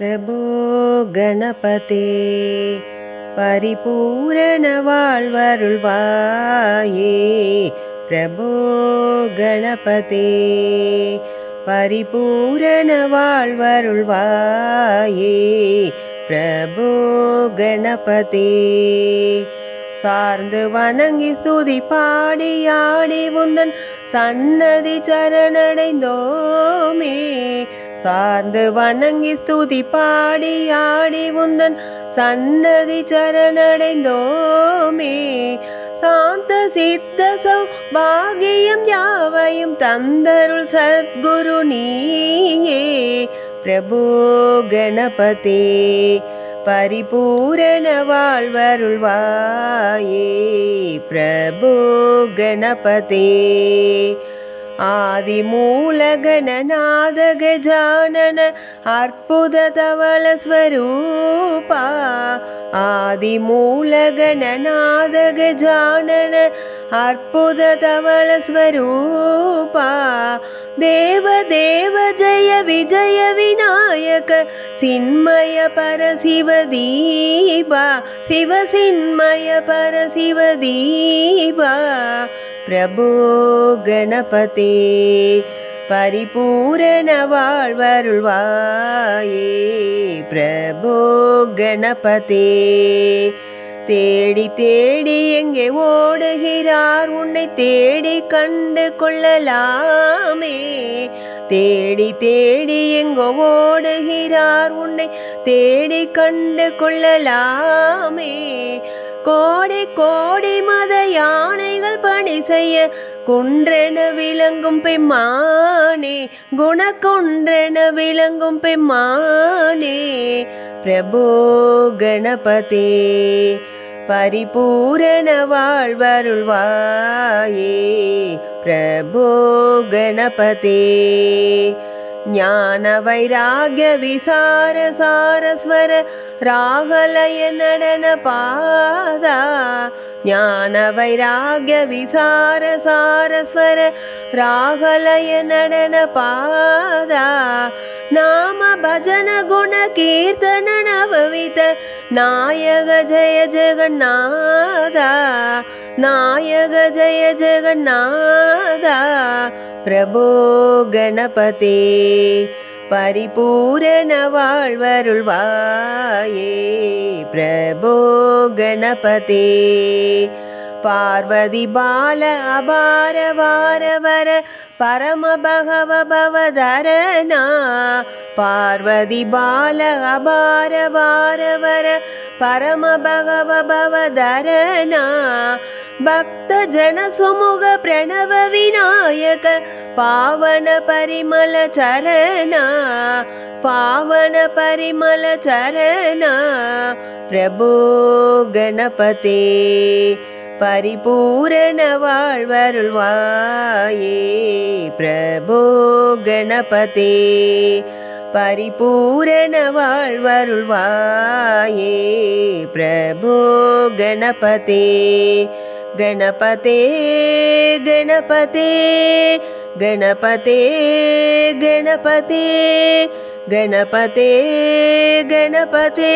பிரபோ கணபதே. பரிபூரண வாழ்வருள்வாயே. பிரபோ கணபதே. பரிபூரண வாழ்வருள்வாயே. பிரபோ கணபதே. சார்ந்து வணங்கி சுதி பாடி ஆடி உந்தன் சன்னதி சரணடைந்தோமே. சார்ந்து வணங்கி ஸ்துதி பாடி ஆடி உந்தன் சன்னதி சரணடைந்தோமே. சாந்த சித்த சௌபாகியம் யாவையும் தந்தருள் சத்குரு நீயே. பிரபு கணபதி பரிபூரண வாழ்வருள்வாயே பிரபு கணபதே. ആദിമൂലഗണനാദഗജാനന അർബുദ ധവള സ്വരൂപ. ആദിമൂലഗണനാഥഗജാനന അർബുദ സ്വരൂപ. ദേവദേവ ജയ വിജയ വിനായക സിന്മയ പരശിവ ദീപ ശിവ സിന്മയ പരശിവ பிரபு கணபதே பரிபூரண வாழ்வருள்வாயே. பிரபு கணபதே தேடி தேடி எங்கே ஓடுகிறார்? உன்னை தேடி கண்டு கொள்ளலாமே. தேடி தேடி எங்கோ ஓடுகிறார்? உன்னை தேடி கண்டு கொள்ளலாமே. கோடி கோடி மத யானைகள் பணி செய்ய குன்றென விளங்கும் பெம்மானே குணக்குன்றென விளங்கும் பெம்மானே. பிரபு கணபதே பரிபூரண வாழ்வருள்வாயே. பிரபு கணபதே. ஞான வைராகிய விசார சாரஸ்வர ராகலய நடன பாதா ஞான வைராகிய விசார சாரஸ்வர ராகலய நடன பாதா நாம பஜன குண கீர்த்தன நவவித நாயக ஜய ஜெகநாதா. நாயக ஜய ஜெகநாதா பிரபு கணபதே பரிபூரண வாழ்வருள்வாயே பிரபு கணபதே. பார்வதி பால அபார வார வர பரம பகவ பவதரணா பார்வதி பால அபார வார வர பரம பகவ பவதரணா பக்த ஜன சுமுக பிரணவ விநாயக பாவன பரிமள சரணா. பாவன பரிமள சரணா. பிரபு கணபதே. பரிபூரண வாழ்வருள்வாயே பிரபு கணபதே பரிபூரண வாழ்வருள்வாயே பிரபு கணபதே गणपते गणपते गणपते गणपते गणपते गणपते